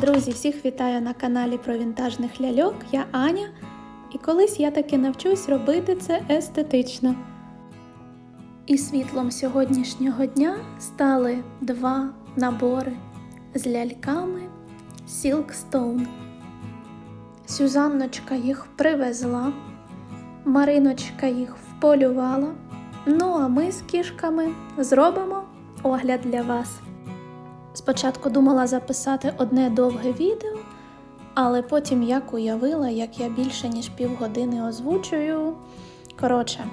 Друзі, всіх вітаю на каналі про вінтажних ляльок. Я Аня, і колись я таки навчусь робити це естетично. І світлом сьогоднішнього дня стали два набори з ляльками Silkstone. Сюзанночка їх привезла, Мариночка їх вполювала. Ну а ми з кішками зробимо огляд для вас. Спочатку думала записати одне довге відео, але потім як уявила, як я більше ніж півгодини озвучую. Коротше,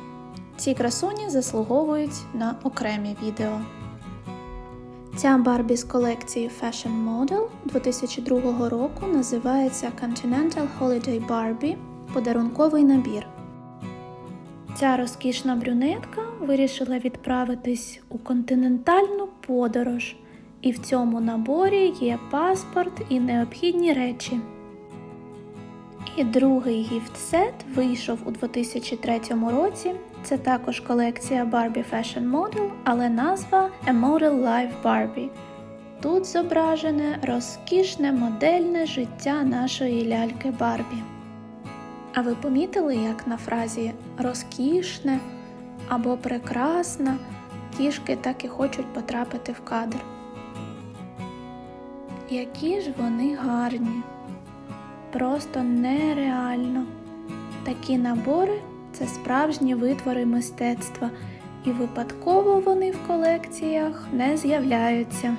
ці красуні заслуговують на окремі відео. Ця Барбі з колекції Fashion Model 2002 року називається Continental Holiday Barbie подарунковий набір. Ця розкішна брюнетка вирішила відправитись у континентальну подорож, і в цьому наборі є паспорт і необхідні речі. І другий гіфт-сет вийшов у 2003 році. Це також колекція Barbie Fashion Model, але назва A Model Life Barbie. Тут зображене розкішне модельне життя нашої ляльки Барбі. А ви помітили, як на фразі розкішне або прекрасна кішки так і хочуть потрапити в кадр? Які ж вони гарні! Просто нереально. Такі набори це справжні витвори мистецтва, і випадково вони в колекціях не з'являються.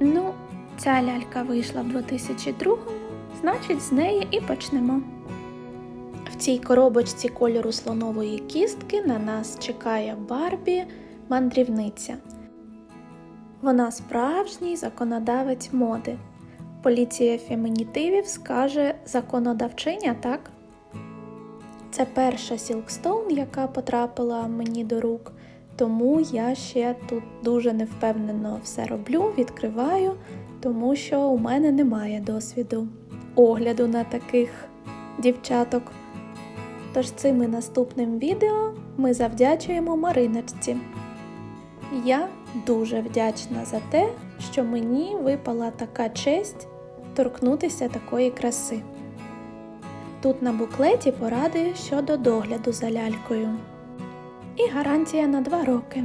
Ну, ця лялька вийшла в 2002-му, значить, з неї і почнемо. В цій коробочці кольору слонової кістки на нас чекає Барбі мандрівниця. Вона справжній законодавець моди. Поліція фемінітивів скаже законодавчиня, так? Це перша Сілкстоун, яка потрапила мені до рук, тому я ще тут дуже невпевнено все роблю, відкриваю, тому що у мене немає досвіду огляду на таких дівчаток. Тож цим і наступним відео ми завдячуємо Мариночці. Я дуже вдячна за те, що мені випала така честь торкнутися такої краси. Тут на буклеті поради щодо догляду за лялькою. І гарантія на 2 роки.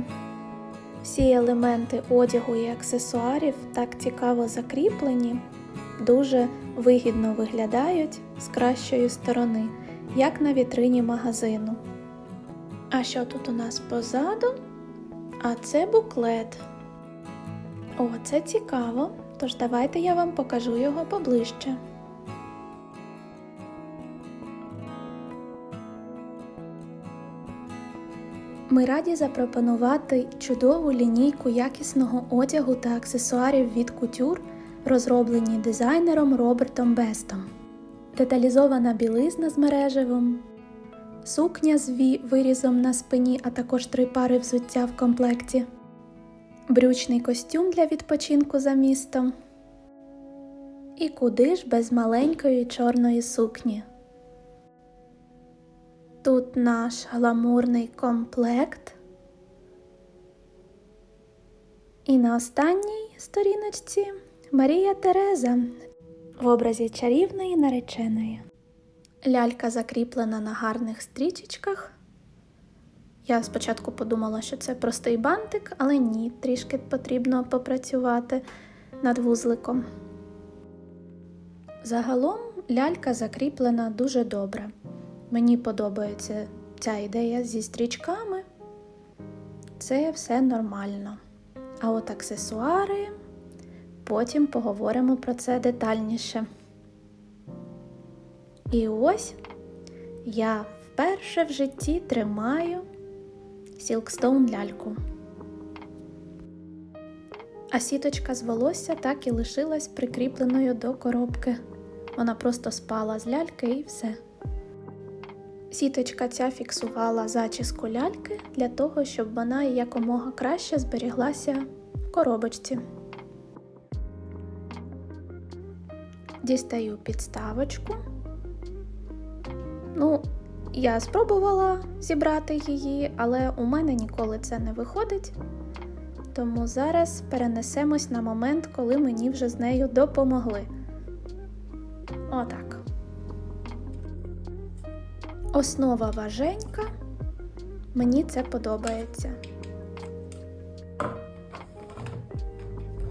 Всі елементи одягу і аксесуарів так цікаво закріплені, дуже вигідно виглядають з кращої сторони, як на вітрині магазину. А що тут у нас позаду? А це буклет. О, це цікаво, тож давайте я вам покажу його поближче. Ми раді запропонувати чудову лінійку якісного одягу та аксесуарів від кутюр, розроблені дизайнером Робертом Бестом, деталізована білизна з мережевим, сукня з ві вирізом на спині, а також три пари взуття в комплекті, брючний костюм для відпочинку за містом. І куди ж без маленької чорної сукні. Тут наш гламурний комплект. І на останній сторіночці Марія Тереза в образі чарівної нареченої. Лялька закріплена на гарних стрічечках. Я спочатку подумала, що це простий бантик, але ні, трішки потрібно попрацювати над вузликом. Загалом лялька закріплена дуже добре. Мені подобається ця ідея зі стрічками. Це все нормально. А от аксесуари, потім поговоримо про це детальніше. І ось я вперше в житті тримаю Silkstone ляльку. А сіточка з волосся так і лишилась прикріпленою до коробки. Вона просто спала з ляльки і все. Сіточка ця фіксувала зачіску ляльки для того, щоб вона якомога краще зберіглася в коробочці. Дістаю підставочку. Ну, я спробувала зібрати її, але у мене ніколи це не виходить. тому зараз перенесемось на момент, коли мені вже з нею допомогли. Отак. Основа важенька. Мені це подобається.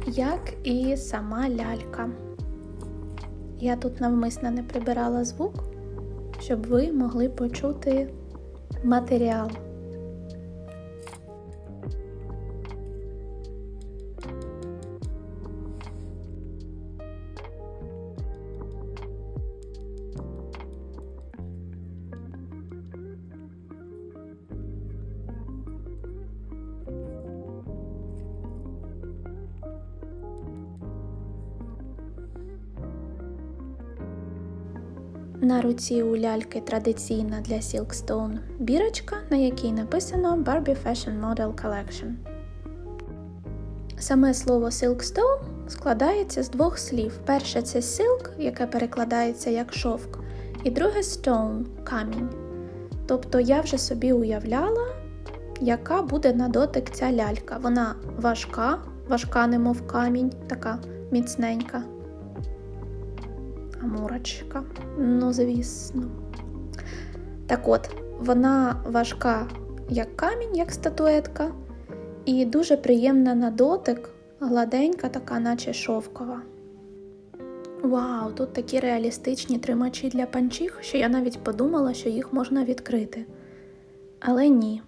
Як і сама лялька. Я тут навмисно не прибирала звук, щоб ви могли почути матеріал. На руці у ляльки традиційна для Silkstone бірочка, на якій написано Barbie Fashion Model Collection. Саме слово Silkstone складається з двох слів. Перше це silk, яке перекладається як шовк, і друге stone камінь. Тобто я вже собі уявляла, яка буде на дотик ця лялька. Вона важка, важка, немов камінь, така міцненька. Амурочка, ну, звісно. Так от, вона важка, як камінь, як статуетка, і дуже приємна на дотик, гладенька, така, наче шовкова. Вау, тут такі реалістичні тримачі для панчіх, що я навіть подумала, що їх можна відкрити. Але ні.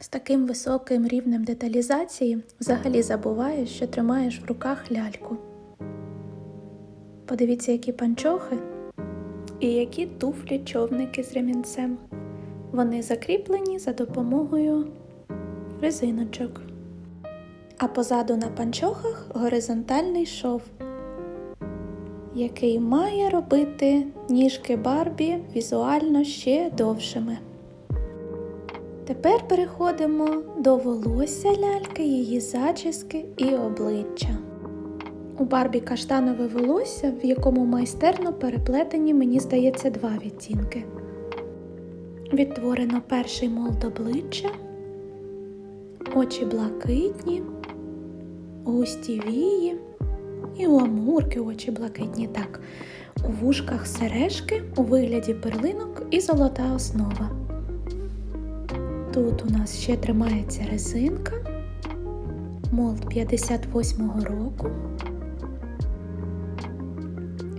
З таким високим рівнем деталізації взагалі забуваєш, що тримаєш в руках ляльку. Подивіться, які панчохи і які туфлі човники з ремінцем. Вони закріплені за допомогою резиночок. А позаду на панчохах горизонтальний шов, який має робити ніжки Барбі візуально ще довшими. Тепер переходимо до волосся ляльки, її зачіски і обличчя. У Барбі каштанове волосся, в якому майстерно переплетені, мені здається, два відтінки. Відтворено перший молд обличчя, очі блакитні, густі вії і у амурки очі блакитні так. У вушках сережки у вигляді перлинок і золота основа. Тут у нас ще тримається резинка, молд 58-го року.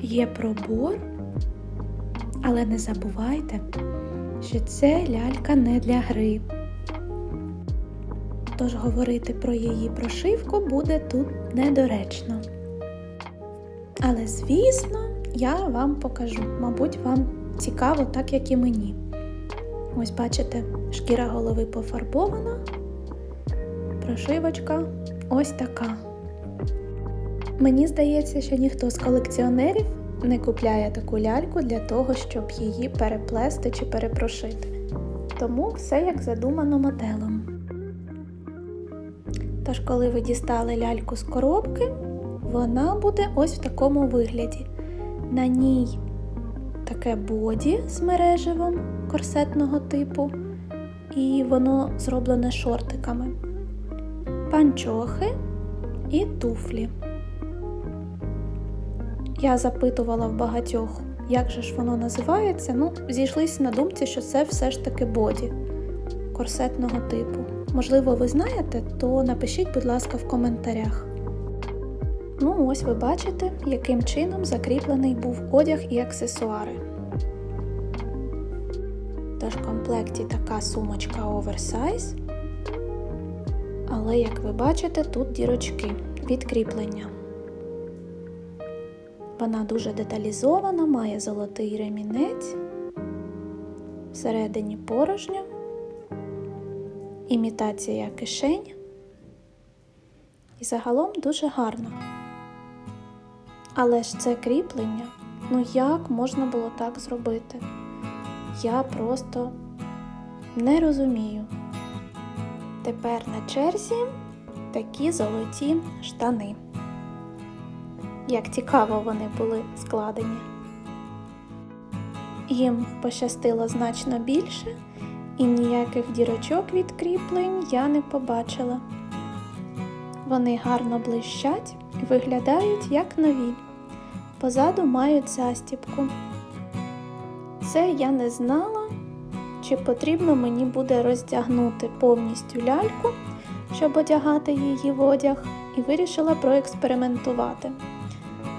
Є пробор, але не забувайте, що це лялька не для гри. Тож говорити про її прошивку буде тут недоречно. Але, звісно, я вам покажу, мабуть, вам цікаво, так як і мені. Ось бачите, шкіра голови пофарбована, прошивочка ось така. Мені здається, що ніхто з колекціонерів не купляє таку ляльку для того, щоб її переплести чи перепрошити. Тому все як задумано моделом. Тож, коли ви дістали ляльку з коробки, вона буде ось в такому вигляді. На ній таке боді з мереживом корсетного типу, і воно зроблене шортиками, панчохи і туфлі. Я запитувала в багатьох, як же ж воно називається. Ну, зійшлися на думці, що це все ж таки боді корсетного типу. Можливо, ви знаєте, то напишіть, будь ласка, в коментарях. Ну, ось ви бачите, яким чином закріплений був одяг і аксесуари. Тож в комплекті така сумочка оверсайз. Але, як ви бачите, тут дірочки від кріплення. Вона дуже деталізована, має золотий ремінець, всередині порожньо, імітація кишень. І загалом дуже гарно. Але ж це кріплення, ну як можна було так зробити? Я просто не розумію. Тепер на черзі такі золоті штани як цікаво вони були складені. Їм пощастило значно більше, і ніяких дірочок від кріплень я не побачила. Вони гарно блищать і виглядають як нові. Позаду мають застіпку. Це я не знала, чи потрібно мені буде роздягнути повністю ляльку, щоб одягати її в одяг, і вирішила проекспериментувати.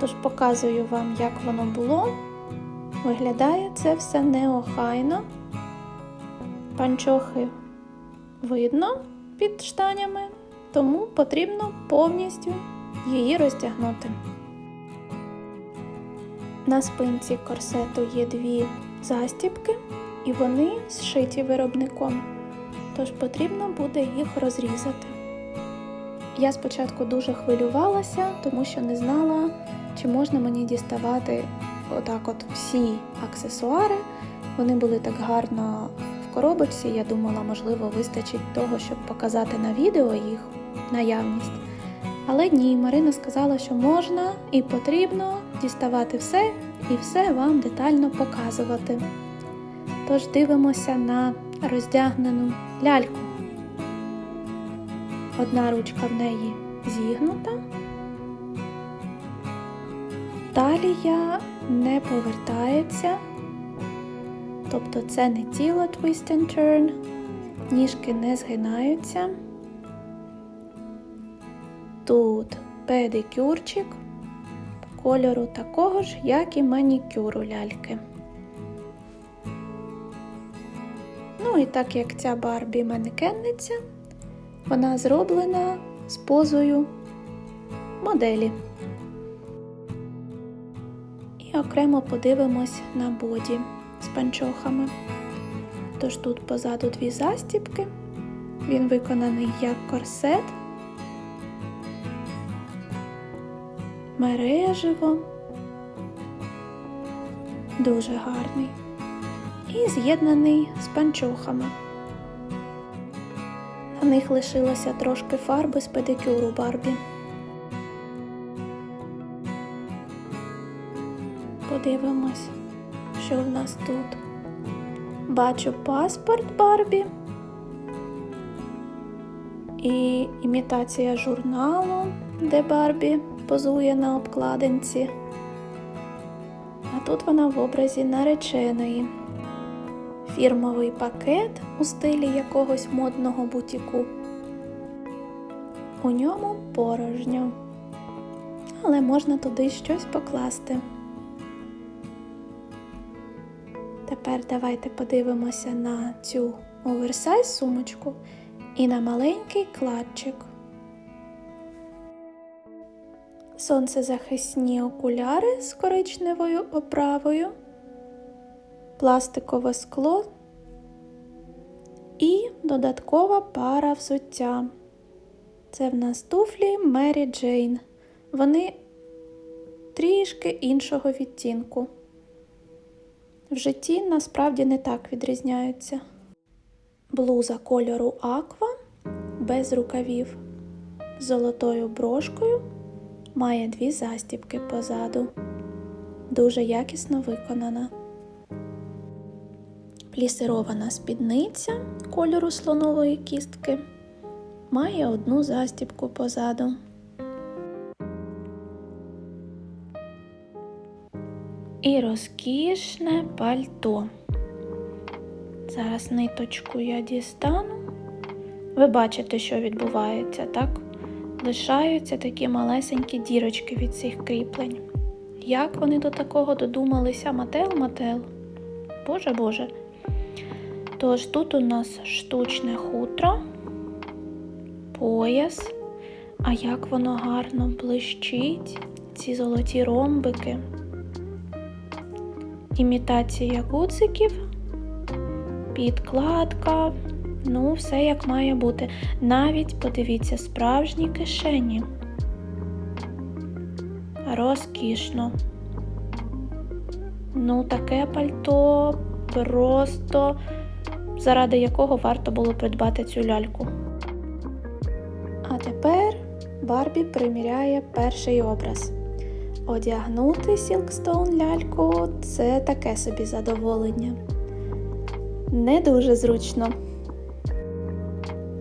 Тож показую вам, як воно було. Виглядає це все неохайно. Панчохи видно під штанями, тому потрібно повністю її роздягнути. На спинці корсету є дві застіпки, і вони зшиті виробником, тож потрібно буде їх розрізати. Я спочатку дуже хвилювалася, тому що не знала, чи можна мені діставати отак от всі аксесуари. Вони були так гарно в коробочці. Я думала, можливо, вистачить того, щоб показати на відео їх наявність. Але ні, Марина сказала, що можна і потрібно діставати все і все вам детально показувати. Тож дивимося на роздягнену ляльку. Одна ручка в неї зігнута. Талія не повертається, тобто це не тіло twist and turn, ніжки не згинаються. Тут педикюрчик кольору такого ж, як і манікюру ляльки. Ну і так як ця Барбі манекенниця, вона зроблена з позою моделі. Окремо подивимось на боді з панчохами. Тож тут позаду дві застіпки, він виконаний як корсет, мережево, дуже гарний і з'єднаний з панчохами. На них лишилося трошки фарби з педикюру Барбі. Подивимось, що в нас тут. Бачу паспорт Барбі і імітація журналу, де Барбі позує на обкладинці. А тут вона в образі нареченої. Фірмовий пакет у стилі якогось модного бутіку. У ньому порожньо, але можна туди щось покласти. Тепер давайте подивимося на цю оверсайз сумочку і на маленький кладчик. Сонцезахисні окуляри з коричневою оправою, пластикове скло і додаткова пара взуття. Це в нас туфлі Мері Джейн. Вони трішки іншого відтінку. В житті насправді не так відрізняються. Блуза кольору Аква без рукавів з золотою брошкою має дві застібки позаду. Дуже якісно виконана. Плісирована спідниця кольору слонової кістки має одну застібку позаду. І розкішне пальто. Зараз ниточку я дістану. Ви бачите, що відбувається, так? Лишаються такі малесенькі дірочки від цих кріплень. Як вони до такого додумалися Мател Мател? Боже Боже. Тож тут у нас штучне хутро, пояс, а як воно гарно блищить, ці золоті ромбики імітація гудзиків, підкладка, ну, все як має бути. Навіть подивіться, справжні кишені. Розкішно. Ну, таке пальто просто заради якого варто було придбати цю ляльку. А тепер Барбі приміряє перший образ. Одягнути Сілкстоун ляльку це таке собі задоволення. Не дуже зручно.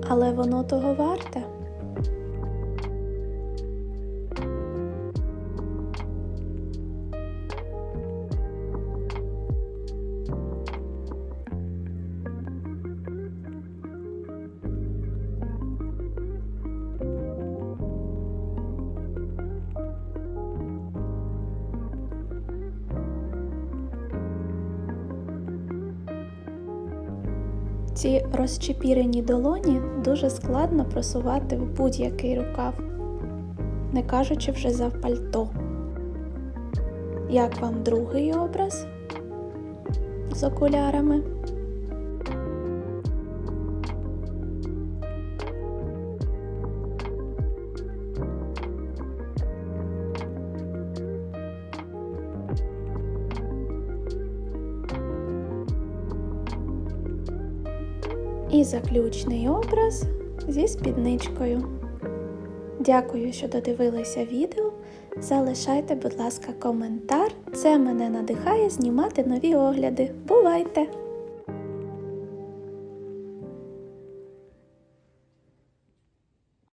Але воно того варте. Ці розчепірені долоні дуже складно просувати в будь-який рукав, не кажучи вже за пальто. Як вам другий образ з окулярами? І заключний образ зі спідничкою. Дякую, що додивилися відео. Залишайте, будь ласка, коментар. Це мене надихає знімати нові огляди. Бувайте!